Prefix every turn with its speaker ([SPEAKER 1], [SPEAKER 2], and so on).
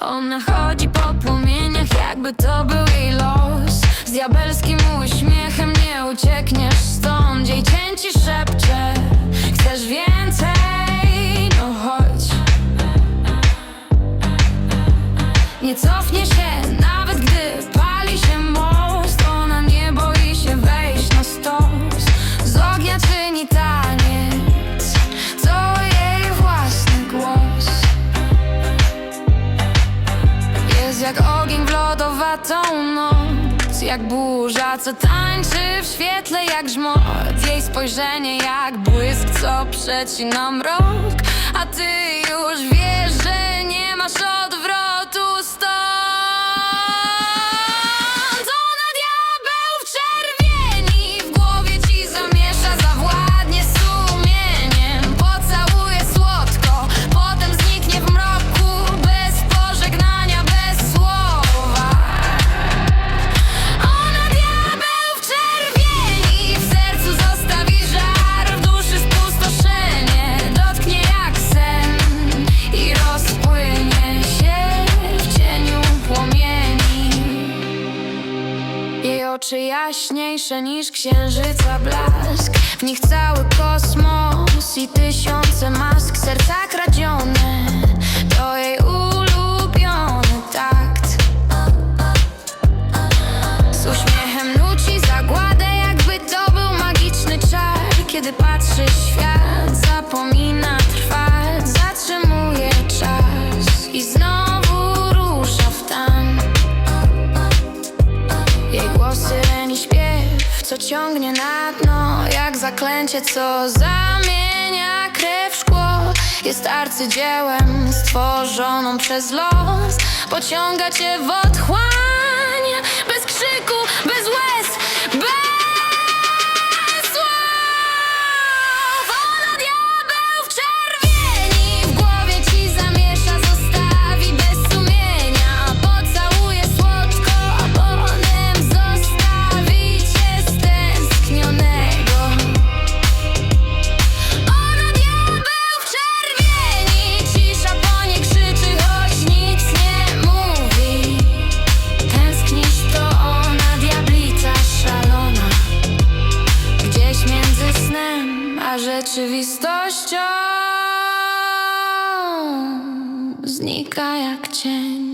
[SPEAKER 1] chodzi po płomieniach, jakby to był jej los. Z diabelskim uśmiechem nie uciekniesz stąd Jej cięci szepcze, chcesz więcej? No chodź. Nie cofnie się, Jak ogień w lodowatą noc Jak burza, co tańczy w świetle jak grzmot Jej spojrzenie jak błysk, co przecina mrok. A ty już wiesz, że nie masz odwrotu oczy jaśniejsze niż księżyca blask. W nich cały kosmos I tysiące mask. Serca kradzione To jej ulubiony takt. Z uśmiechem nuci zagładę, jakby to był magiczny czar. Kiedy patrzy świat, zapomina ciągnie na dno Jak zaklęcie, co zamienia krew w szkło. Jest arcydziełem stworzoną przez los. Pociąga cię w otchłań Bez krzyku, bez łez, rzeczywistością. Znika jak cień